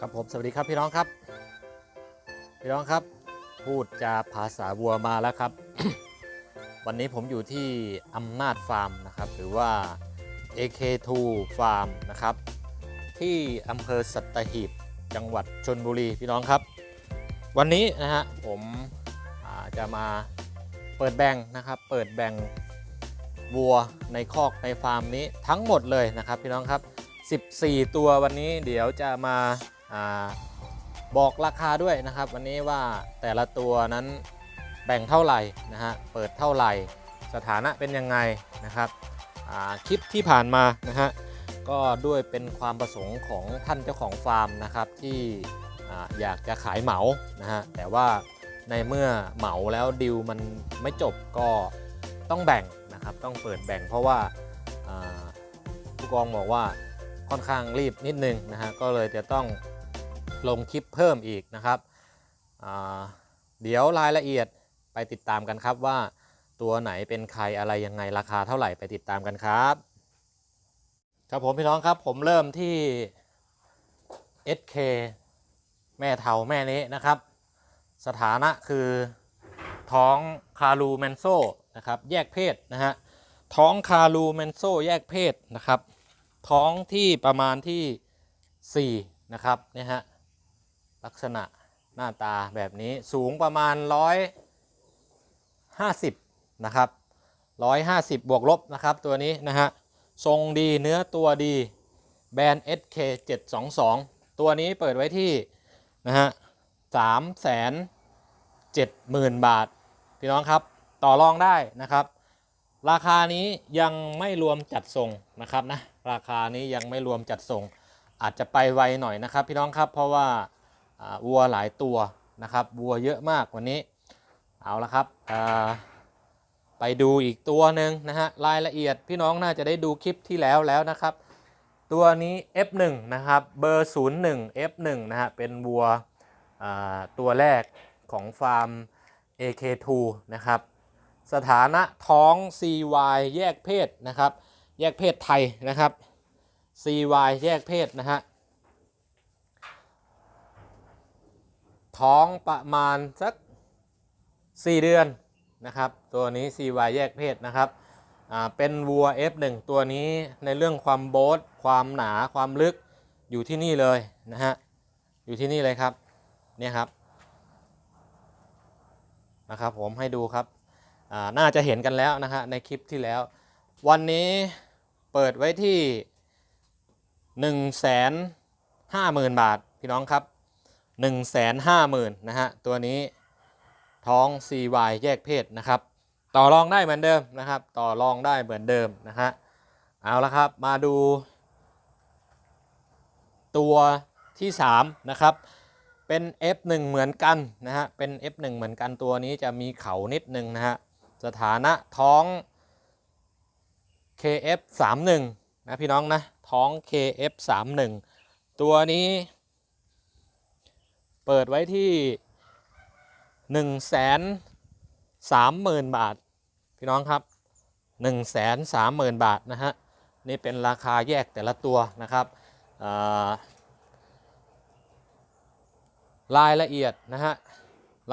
ครับผมสวัสดีครับพี่น้องครับ พี่น้องครับ พูดจาภาษาวัวมาแล้วครับ วันนี้ผมอยู่ที่อำนาจฟาร์มนะครับ หรือว่า AK2 ฟาร์มนะครับ ที่อำเภอสัตหีบจังหวัดชนบุรีพี่น้องครับ วันนี้นะฮะผมจะมาเปิดแบ่งนะครับ เปิดแบ่งวัวในคอกในฟาร์มนี้ทั้งหมดเลยนะครับ พี่น้องครับ 14 ตัววันนี้เดี๋ยวจะมา บอกราคาด้วยนะครับ วันนี้ว่าแต่ละตัวนั้นแบ่งเท่าไหร่นะฮะเปิดเท่าไหร่ สถานะเป็นยังไงนะครับคลิปที่ผ่านมานะฮะก็ด้วยเป็นความประสงค์ของท่านเจ้าของฟาร์มนะครับที่ออยากจะขายเหมานะฮะแต่ว่าในเมื่อเหมาแล้วดิวมันไม่จบก็ต้องแบ่งนะครับต้องเปิดแบ่งเพราะว่าอ่าผู้กองบอกว่าค่อนข้างรีบนิดนึงนะฮะก็เลยจะต้อง ลงคลิปเพิ่มอีกนะครับ เดี๋ยวรายละเอียดไปติดตามกันครับว่าตัวไหนเป็นใครอะไรยังไงราคาเท่าไหร่ไปติดตามกันครับ ครับผมพี่น้องครับผมเริ่มที่ SK แม่เทาแม่นี้นะครับ สถานะคือท้องคารูแมนโซนะครับแยกเพศนะฮะท้องคารูแมนโซแยกเพศนะครับ ท้องที่ประมาณที่ 4 นะครับเนี่ยฮะ ลักษณะหน้าตาแบบนี้สูงประมาณ 150 นะครับ 150 บวกลบนะครับตัวนี้นะฮะ ทรงดีเนื้อตัวดีแบรนด์ SK 722 ตัวนี้เปิดไว้ที่นะฮะ3แสน7หมื่นบาท พี่น้องครับต่อรองได้นะครับ ราคานี้ยังไม่รวมจัดส่งนะครับนะราคานี้ยังไม่รวมจัดส่ง อาจจะไปไวหน่อยนะครับ พี่น้องครับเพราะว่า วัวหลายตัวนะครับวัวเยอะมากวันนี้เอาละครับไปดูอีกตัวหนึ่งนะฮะรายละเอียดพี่น้องน่าจะได้ดูคลิปที่แล้วแล้วนะครับ ตัวนี้ F1 นะครับเบอร์ 01 F1 นะฮะเป็นวัวตัวแรกของฟาร์ม AK2 นะครับสถานะท้อง CY แยกเพศนะครับ แยกเพศไทยนะครับ CY แยกเพศนะฮะ ท้องประมาณสัก 4 เดือนนะครับ ตัวนี้ CY แยกเพศนะครับอ่าเป็นวัว F1 ตัวนี้ในเรื่องความโบสความหนาความลึกอยู่ที่นี่เลยนะฮะอยู่ที่นี่เลยครับเนี่ยครับนะครับผมให้ดูครับอ่าน่าจะเห็นกันแล้วนะฮะในคลิปที่แล้ว วันนี้เปิดไว้ที่1นึ่งแสนห้าหมื่นบาท พี่น้องครับ 1นึ่งแสนห้าหมื่นนะฮะตัวนี้ท้อง CY แยกเพศนะครับ ต่อรองได้เหมือนเดิมนะครับ ต่อรองได้เหมือนเดิมนะฮะเอาละครับมาดู ตัวที่ 3 นะครับ เป็น F1 เหมือนกันนะฮะเป็น F1 เหมือนกันตัวนี้จะมีเขานิดนึงนะฮะสถานะท้อง KF31 นะพี่น้องนะท้อง KF31 ตัวนี้ เปิดไว้ที่1 3 0 0 0 0บาท พี่น้องครับ1 3 0 0 0 0บาทนะฮะนี่เป็นราคาแยกแต่ละตัวนะครับอ่ารายละเอียดนะฮะ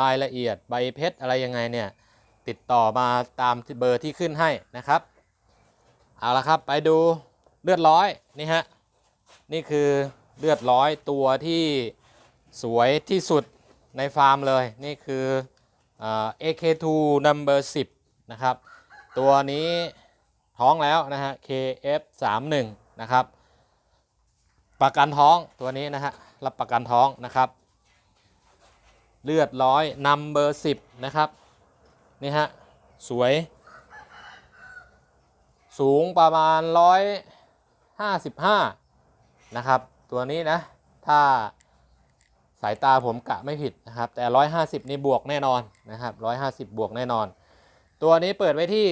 รายละเอียดใบเพชรอะไรยังไงเนี่ยติดต่อมาตามเบอร์ที่ขึ้นให้นะครับเอาละครับไปดูเลือดร้อยนี่ฮะนี่คือเลือดร้อยตัวที่ สวยที่สุดในฟาร์มเลย นี่คืออ่า AK2 number 10นะครับ ตัวนี้ท้องแล้วนะฮะ KF31 นะครับ ประกันท้องตัวนี้นะฮะ รับประกันท้องนะครับ เลือดร้อย number 10นะครับ นี่ฮะ สวย สูงประมาณ155นะครับ ตัวนี้นะ ถ้า สายตาผมกะไม่ผิดนะครับ แต่ 150 นี่บวกแน่นอนนะครับ 150 บวกแน่นอน ตัวนี้เปิดไว้ที่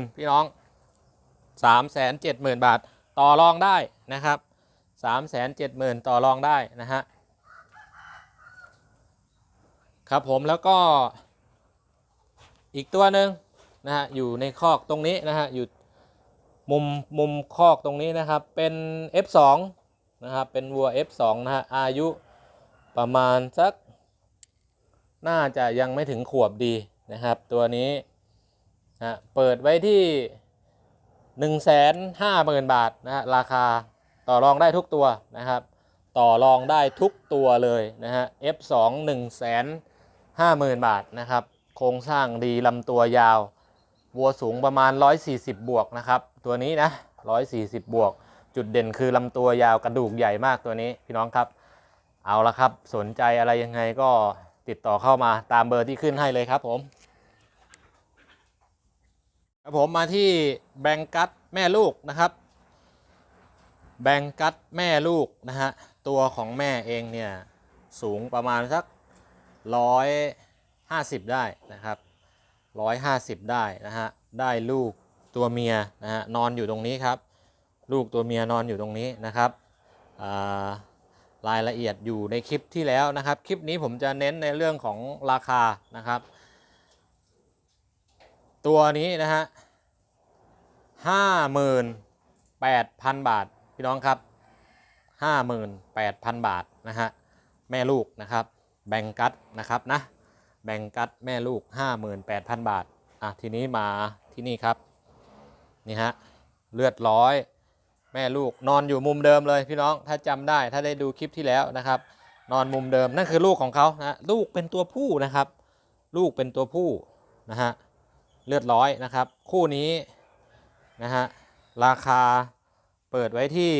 370,000พี่น้อง 370,000 บาท ต่อรองได้นะครับ 370,000 ต่อรองได้นะฮะครับผมแล้วก็อีกตัวหนึ่งนะฮะอยู่ในคอกตรงนี้นะฮะอยู่มุมมุมคอกตรงนี้นะครับเป็น F2 นะครับ เป็นวัว F2 นะฮะ อายุประมาณสัก น่าจะยังไม่ถึงขวบดีนะครับ ตัวนี้นะเปิดไว้ที่ 1 5 0 0 0 0 บาทนะฮะ ราคาต่อรองได้ทุกตัวนะครับ ต่อรองได้ทุกตัวเลยนะฮะ F2 1 5 0 0 0 0 บาทนะครับ โครงสร้างดีลำตัวยาว วัวสูงประมาณ 140 บวกนะครับ ตัวนี้นะ 140 บวก จุดเด่นคือลำตัวยาวกระดูกใหญ่มากตัวนี้พี่น้องครับ เอาละครับ สนใจอะไรยังไงก็ติดต่อเข้ามาตามเบอร์ที่ขึ้นให้เลยครับผมครับผมมาที่แบงกัตแม่ลูกนะครับ แบงกัตแม่ลูกนะฮะตัวของแม่เองเนี่ยสูงประมาณสักร้อยห้าสิบได้นะครับร้อยห้าสิบได้นะฮะได้ลูกตัวเมียนะฮะนอนอยู่ตรงนี้ครับ ลูกตัวเมียนอนอยู่ตรงนี้นะครับรายละเอียดอยู่ในคลิปที่แล้วนะครับ คลิปนี้ผมจะเน้นในเรื่องของราคานะครับ ตัวนี้นะฮะห้าหมื่นแปดพันบาท พี่น้องครับห้าหมื่นแปดพันบาทนะฮะแม่ลูกนะครับ แบ่งกัตนะครับนะแบ่งกัตแม่ลูก58,000บาทอะทีนี้มาที่นี่ครับนี่ฮะเลือดร้อย แม่ลูกนอนอยู่มุมเดิมเลยพี่น้องถ้าจำได้ถ้าได้ดูคลิปที่แล้วนะครับ นอนมุมเดิมนั่นคือลูกของเขานะลูกเป็นตัวผู้นะครับ ลูกเป็นตัวผู้นะฮะเลือดร้อยนะครับ คู่นี้นะฮะราคาเปิดไว้ที่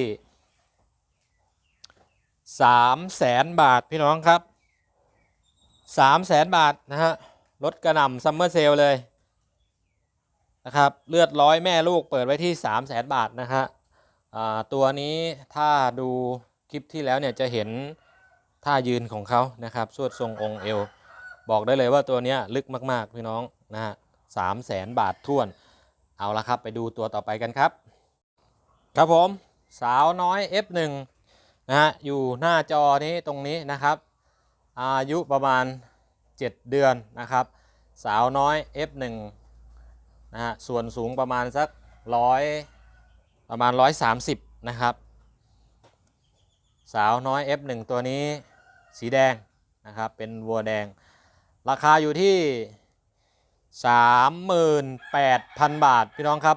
3แสนบาทพี่น้องครับสามแสนบาทนะฮะรถกระหน่ำซัมเมอร์เซลเลยนะครับเลือดร้อยแม่ลูกเปิดไว้ที่3 0 0แสนบาทนะฮะ ตัวนี้ถ้าดูคลิปที่แล้วเนี่ยจะเห็นท่ายืนของเขานะครับสวดทรงองค์เอว บอกได้เลยว่าตัวเนี้ยลึกมาก ๆ พี่น้องนะฮะสามแสนบาทท่วน เอาละครับไปดูตัวต่อไปกันครับ ครับผมสาวน้อย F1 นะฮะอยู่หน้าจอนี้ตรงนี้นะครับ อายุประมาณ 7 เดือนนะครับ สาวน้อย F1 นะฮะส่วนสูงประมาณสักร้อย ประมาณ 130 นะครับ สาวน้อย F1 ตัวนี้สีแดงนะครับ เป็นวัวแดง ราคาอยู่ที่ 38,000 บาท พี่น้องครับ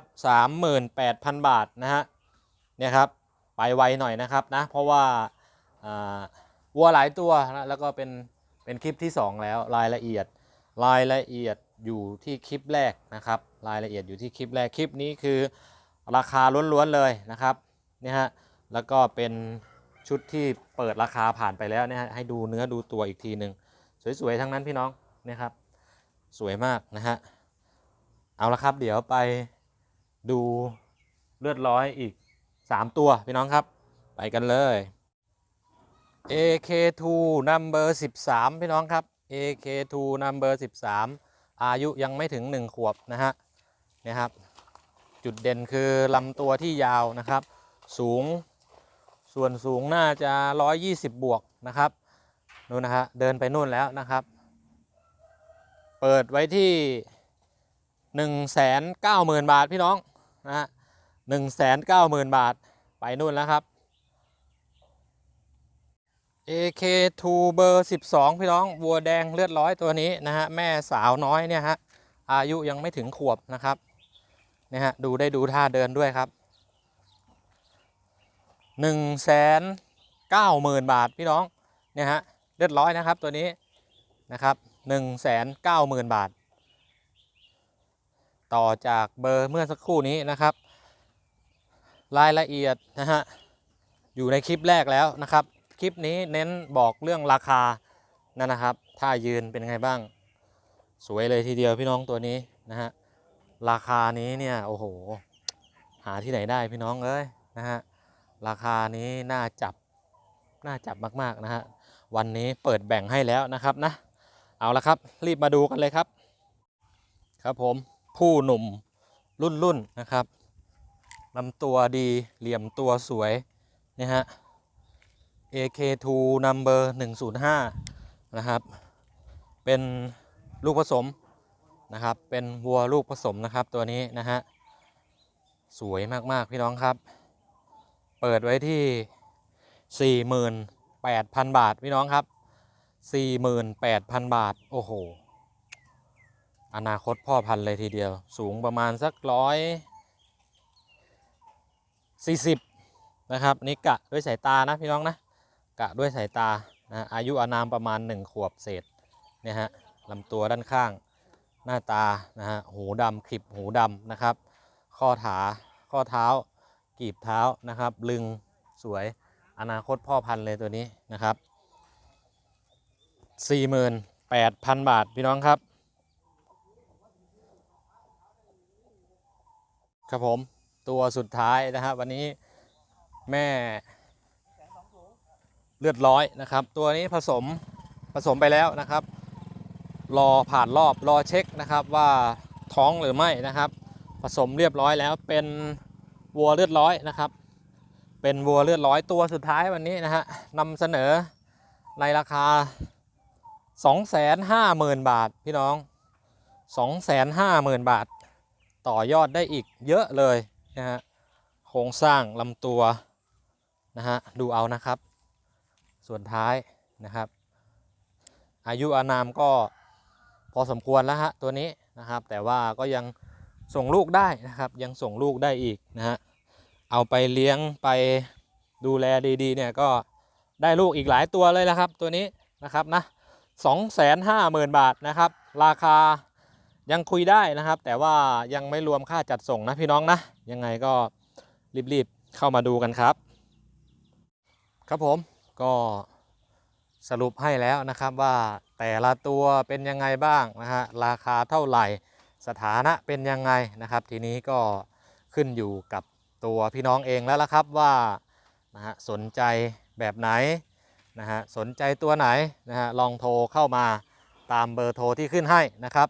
38,000 บาทนะฮะเนี่ยครับไปไวหน่อยนะครับนะ เพราะว่าวัวหลายตัวนะแล้วก็เป็นเป็นคลิปที่ 2 แล้วรายละเอียดรายละเอียดอยู่ที่คลิปแรกนะครับ รายละเอียดอยู่ที่คลิปแรกคลิปนี้คือ ราคาล้วนๆเลยนะครับนี่ฮะแล้วก็เป็นชุดที่เปิดราคาผ่านไปแล้วเนี่ยฮะให้ดูเนื้อดูตัวอีกทีหนึ่งสวยๆทั้งนั้นพี่น้องนี่ครับสวยมากนะฮะเอาละครับเดี๋ยวไปดูเลือดร้อยอีก 3 ตัวพี่น้องครับไปกันเลย AK2 number 13 พี่น้องครับ AK2 number 13 อายุยังไม่ถึง 1 ขวบนะฮะนี่ครับ จุดเด่นคือลำตัวที่ยาวนะครับ สูงส่วนสูงน่าจะ 120 บวกนะครับนู่นนะฮะเดินไปนู่นแล้วนะครับ เปิดไว้ที่ 190,000 บาทพี่น้องนะฮะ190,000 บาทไปนู่นแล้วครับ AK2 เบอร์ 12 พี่น้องวัวแดงเลือดร้อยตัวนี้นะฮะแม่สาวน้อยเนี่ยฮะอายุยังไม่ถึงขวบนะครับ นี่ยฮะดูได้ดูท่าเดินด้วยครับ1นึ่งแสนเก้าหมื่นบาทพี่น้องเนี่ยฮะเลือดร้อยนะครับตัวนี้นะครับ1นึ่งแสนเก้าหมื่นบาท ต่อจากเบอร์เมื่อสักครู่นี้นะครับ รายละเอียดนะฮะอยู่ในคลิปแรกแล้วนะครับ คลิปนี้เน้นบอกเรื่องราคานั่นนะครับท่ายืนเป็นไงบ้าง สวยเลยทีเดียวพี่น้องตัวนี้นะฮะ ราคานี้เนี่ยโอ้โห หาที่ไหนได้พี่น้องเอ้ยนะฮะราคานี้น่าจับน่าจับมากๆนะฮะวันนี้เปิดแบ่งให้แล้วนะครับนะ เอาละครับรีบมาดูกันเลยครับ ครับผมผู้หนุ่มรุ่นรุ่นนะครับลำตัวดีเหลี่ยมตัวสวยนี่ฮะ AK2 number 105 นะครับ เป็นลูกผสม นะครับ เป็นวัวลูกผสมนะครับตัวนี้นะฮะ สวยมากๆพี่น้องครับ เปิดไว้ที่ 48,000 บาทพี่น้องครับ 48,000 บาท โอ้โห อนาคตพ่อพันธุ์เลยทีเดียว สูงประมาณสักร้อยสี่สิบนะครับนี่กะด้วยสายตานะพี่น้องนะกะด้วยสายตานะอายุอานามประมาณ 1 ขวบเศษเนี่ยฮะลำตัวด้านข้าง หน้าตานะฮะหูดำคลิปหูดำนะครับ ข้อขาข้อเท้ากีบเท้านะครับ ลึงสวยอนาคตพ่อพันธุ์เลยตัวนี้นะครับ48,000 บาทพี่น้องครับ ครับผมตัวสุดท้ายนะครับ วันนี้แม่เลือดร้อยนะครับ ตัวนี้ผสมผสมไปแล้วนะครับ รอผ่านรอบรอเช็คนะครับว่าท้องหรือไม่นะครับ ผสมเรียบร้อยแล้วเป็นวัวเลือดร้อยนะครับ เป็นวัวเลือดร้อยตัวสุดท้ายวันนี้นะฮะนำเสนอในราคา 250,000 บาทพี่น้อง 250,000 บาท ต่อยอดได้อีกเยอะเลยนะฮะโครงสร้างลำตัวนะฮะดูเอานะครับ ส่วนท้ายนะครับ อายุอานามก็ พอสมควรแล้วฮะตัวนี้นะครับ แต่ว่าก็ยังส่งลูกได้นะครับ ยังส่งลูกได้อีกนะฮะเอาไปเลี้ยงไปดูแลดีๆเนี่ยก็ได้ลูกอีกหลายตัวเลยนะครับ ตัวนี้นะครับนะสองแสนห้าหมื่นบาทนะครับ ราคายังคุยได้นะครับ แต่ว่ายังไม่รวมค่าจัดส่งนะพี่น้องนะ ยังไงก็รีบๆเข้ามาดูกันครับ ครับผมก็สรุปให้แล้วนะครับว่า แต่ละตัวเป็นยังไงบ้างนะฮะราคาเท่าไหร่ สถานะเป็นยังไงนะครับ ทีนี้ก็ขึ้นอยู่กับตัวพี่น้องเองแล้วละครับว่านะฮะสนใจแบบไหนนะฮะสนใจตัวไหนนะฮะลองโทรเข้ามาตามเบอร์โทรที่ขึ้นให้นะครับ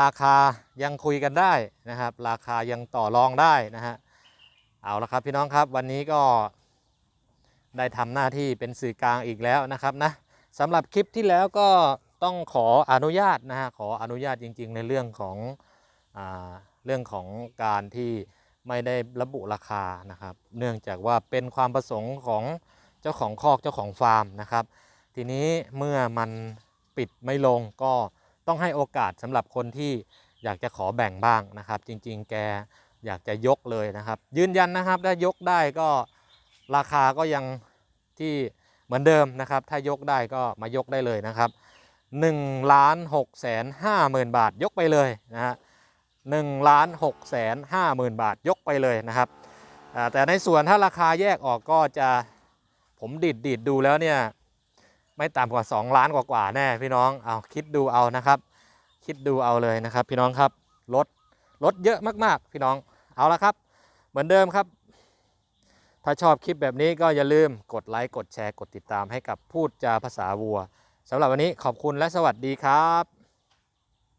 ราคายังคุยกันได้นะครับ ราคายังต่อรองได้นะฮะเอาละครับพี่น้องครับวันนี้ก็ได้ทำหน้าที่เป็นสื่อกลางอีกแล้วนะครับนะ สำหรับคลิปที่แล้วก็ต้องขออนุญาตนะฮะขออนุญาตจริง ๆ ในเรื่องของอเรื่องของการที่ไม่ได้ระบุราคานะครับ เนื่องจากว่าเป็นความประสงค์ของเจ้าของคอกเจ้าของฟาร์มนะครับ ทีนี้เมื่อมันปิดไม่ลงก็ต้องให้โอกาสสำหรับคนที่อยากจะขอแบ่งบ้างนะครับ จริง ๆ แกอยากจะยกเลยนะครับ ยืนยันนะครับถ้ายกได้ก็ราคาก็ยังที่ มือนเดิมนะครับ ถ้ายกได้ก็มายกได้เลยนะครับ1ล้าน6แสน5หมื่นบาทยกไปเลยนะฮะหนึ่งล้าน6แสน5หมื่นบาทยกไปเลยนะครับแต่ในส่วนถ้าราคาแยกออกก็จะผมดิดดิดดูแล้วเนี่ยไม่ต่ำกว่า 2 ล้านกว่าๆแน่พี่น้องเอาคิดดูเอานะครับ คิดดูเอาเลยนะครับ พี่น้องครับลดลดเยอะมากๆ พี่น้องเอาละครับ เหมือนเดิมครับ ถ้าชอบคลิปแบบนี้ก็อย่าลืมกดไลค์ กดแชร์ กดติดตามให้กับพูดจาภาษาวัวสำหรับวันนี้ขอบคุณและสวัสดีครับ